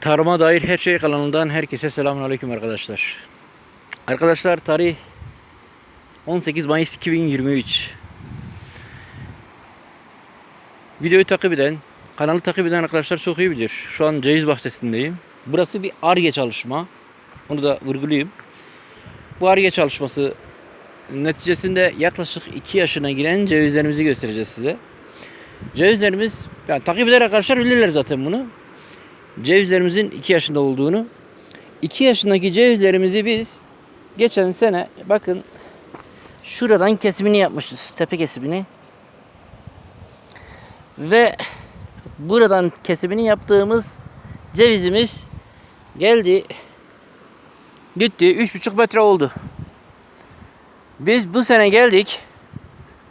Tarıma dair her şey kanalından herkese selamünaleyküm arkadaşlar. Arkadaşlar tarih 18 Mayıs 2023. Videoyu takip eden, kanalı takip eden arkadaşlar çok iyi bilir. Şu an ceviz bahçesindeyim. Burası bir ARGE çalışma. Onu da vurgulayayım. Bu ARGE çalışması neticesinde yaklaşık 2 yaşına giren cevizlerimizi göstereceğiz size. Cevizlerimiz, yani takip eden arkadaşlar bilirler zaten bunu cevizlerimizin 2 yaşında olduğunu. 2 yaşındaki cevizlerimizi biz geçen sene bakın şuradan kesimini yapmışız. Tepe kesimini. Ve buradan kesimini yaptığımız cevizimiz geldi gitti 3,5 metre oldu. Biz bu sene geldik.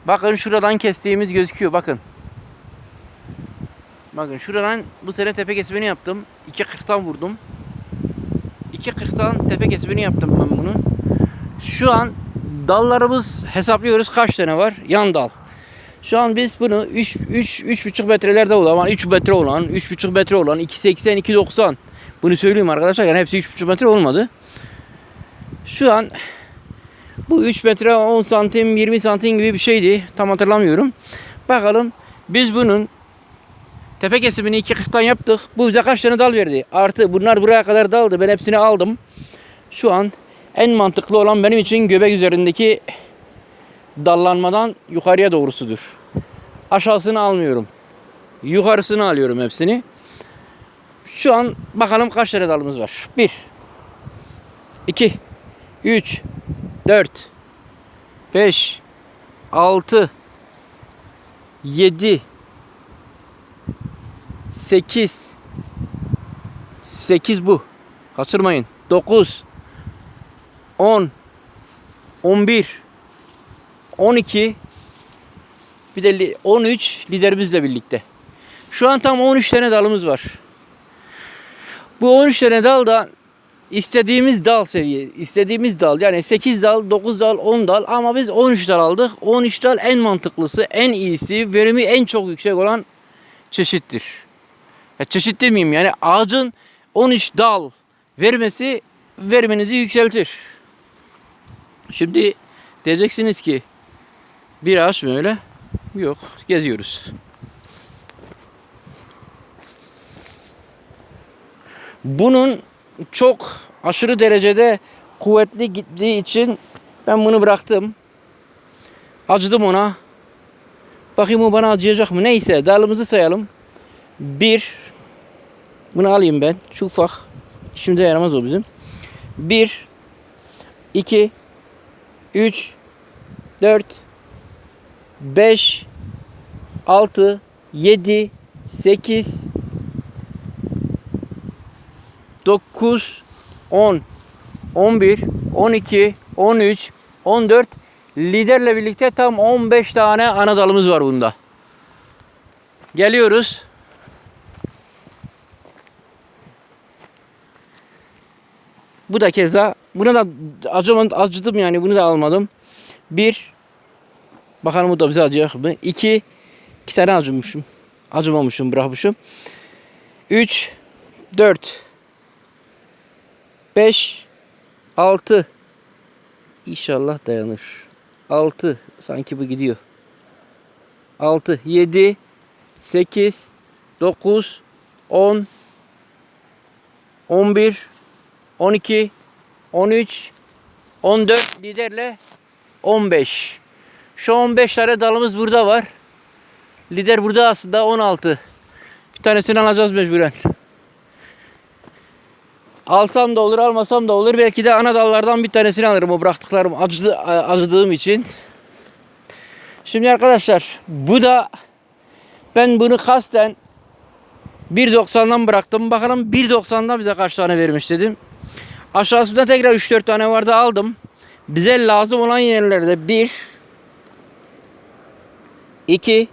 Bakın şuradan kestiğimiz gözüküyor bakın. Bakın şuradan bu sene tepe kesimini yaptım. 2.40'tan vurdum. 2.40'tan tepe kesimini yaptım ben bunu. Şu an dallarımız hesaplıyoruz kaç tane var? Yan dal. Şu an biz bunu 3 3 3,5 metrelerde olan, 3 metre olan, 3,5 metre olan, 2.80, 2.90. Bunu söyleyeyim arkadaşlar. Yani hepsi 3,5 metre olmadı. Şu an bu 3 metre 10 santim 20 santim gibi bir şeydi. Tam hatırlamıyorum. Bakalım biz bunun Tepe kesimini iki kırktan yaptık. Bu bize kaç tane dal verdi? Artı bunlar buraya kadar daldı. Ben hepsini aldım. Şu an en mantıklı olan benim için göbek üzerindeki dallanmadan yukarıya doğrusudur. Aşağısını almıyorum. Yukarısını alıyorum hepsini. Şu an bakalım kaç tane dalımız var. 1 2 3 4 5 6 7 8 8 bu. Kaçırmayın. 9 10 11 12 bir de li- 13 liderimizle birlikte. Şu an tam 13 tane dalımız var. Bu 13 tane dalda istediğimiz dal seviye, istediğimiz dal yani 8 dal, 9 dal, 10 dal ama biz 13 dal aldık. 13 dal en mantıklısı, en iyisi, verimi en çok yüksek olan çeşittir. Ya çeşit demeyeyim yani ağacın 13 dal vermesi veriminizi yükseltir. Şimdi diyeceksiniz ki bir ağaç mı öyle? Yok geziyoruz. Bunun çok aşırı derecede kuvvetli gittiği için ben bunu bıraktım. Acıdım ona. Bakayım o bana acıyacak mı? Neyse dalımızı sayalım. Bir. Bunu alayım ben. Şu ufak. Şimdi yaramaz o bizim. Bir. iki, Üç. Dört. Beş. Altı. Yedi. Sekiz. Dokuz. On. On bir. On iki. On üç. On dört. Liderle birlikte tam 15 tane ana dalımız var bunda. Geliyoruz. Bu da keza. Buna da acımadım, acıdım yani bunu da almadım. Bir. Bakalım bu da bize acıyacak mı? İki. iki tane acımışım. Acımamışım bırakmışım. Üç. Dört. Beş. Altı. İnşallah dayanır. Altı. Sanki bu gidiyor. Altı. Yedi. Sekiz. Dokuz. On. On bir. 12, 13, 14 liderle 15. Şu 15 tane dalımız burada var. Lider burada aslında 16. Bir tanesini alacağız mecburen. Alsam da olur, almasam da olur. Belki de ana dallardan bir tanesini alırım o bıraktıklarım acıdı, acıdığım için. Şimdi arkadaşlar bu da ben bunu kasten 1.90'dan bıraktım. Bakalım 1.90'dan bize kaç tane vermiş dedim. Aşağısında tekrar 3-4 tane vardı aldım. Bize lazım olan yerlerde 1 2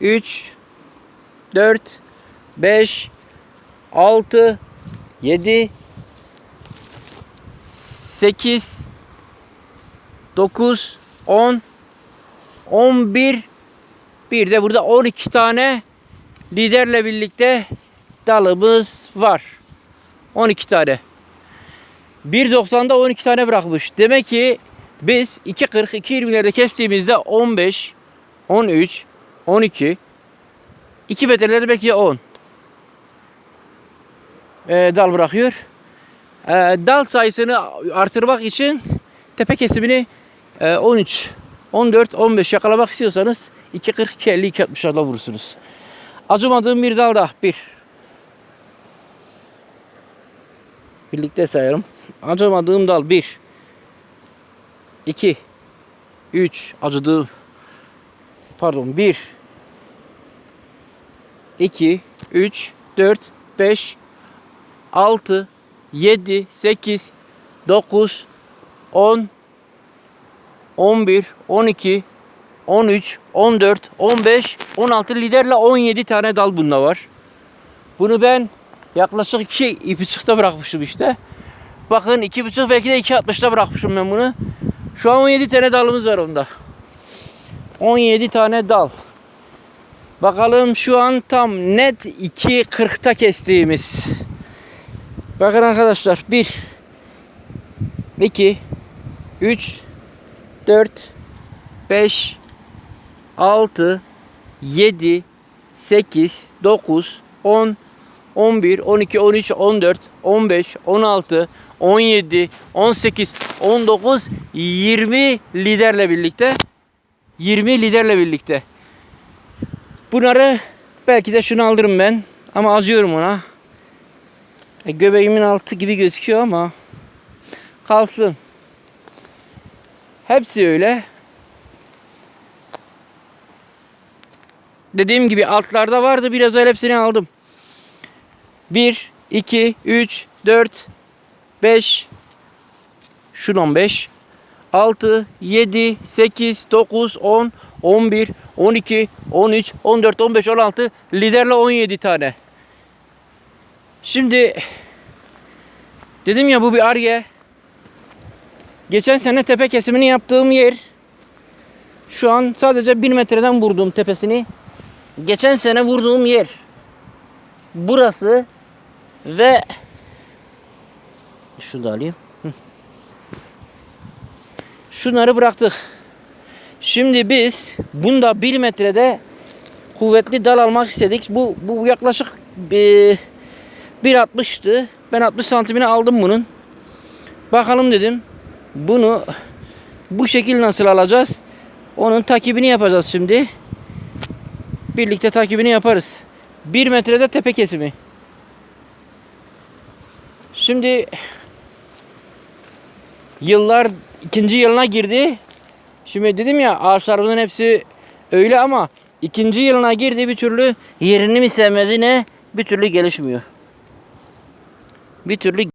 3 4 5 6 7 8 9 10 11 bir de burada 12 tane liderle birlikte dalımız var. 12 tane. 1.90'da 12 tane bırakmış. Demek ki biz 2.40 2.20'lerde kestiğimizde 15 13 12 2 metrelerde belki 10 Ee, dal bırakıyor. Ee, dal sayısını artırmak için tepe kesimini e, 13 14 15 yakalamak istiyorsanız 2.40 2.50 2.60'larda vurursunuz. Acımadığım bir dal da bir. Birlikte sayalım. Acımadığım dal 1 2 3 acıdığım pardon 1 2 3 4 5 6 7 8 9 10 11 12 13 14 15 16 liderle 17 tane dal bunda var. Bunu ben yaklaşık 2 2,5'ta bırakmıştım işte. Bakın 2,5 belki de 2,60'da bırakmışım ben bunu. Şu an 17 tane dalımız var onda. 17 tane dal. Bakalım şu an tam net 2.40'ta kestiğimiz. Bakın arkadaşlar 1 2 3 4 5 6 7 8 9 10 11 12 13 14 15 16 17 18 19 20 liderle birlikte 20 liderle birlikte. Bunları belki de şunu alırım ben ama acıyorum ona. E, göbeğimin altı gibi gözüküyor ama kalsın. Hepsi öyle. Dediğim gibi altlarda vardı biraz öyle hepsini aldım 1 2 3 4 5 şuradan 5 6 7 8 9 10 11 12 13 14 15 16 liderle 17 tane. Şimdi dedim ya bu bir arge. Geçen sene tepe kesimini yaptığım yer şu an sadece 1 metreden vurduğum tepesini geçen sene vurduğum yer burası ve şunu da alayım. Şunları bıraktık. Şimdi biz bunda 1 metrede kuvvetli dal almak istedik. Bu, bu yaklaşık e, 1.60'tı. Ben 60 santimini aldım bunun. Bakalım dedim. Bunu bu şekil nasıl alacağız? Onun takibini yapacağız şimdi. Birlikte takibini yaparız. 1 metrede tepe kesimi. Şimdi yıllar ikinci yılına girdi. Şimdi dedim ya ağaçlarımızın hepsi öyle ama ikinci yılına girdi bir türlü yerini mi sevmezi ne bir türlü gelişmiyor. Bir türlü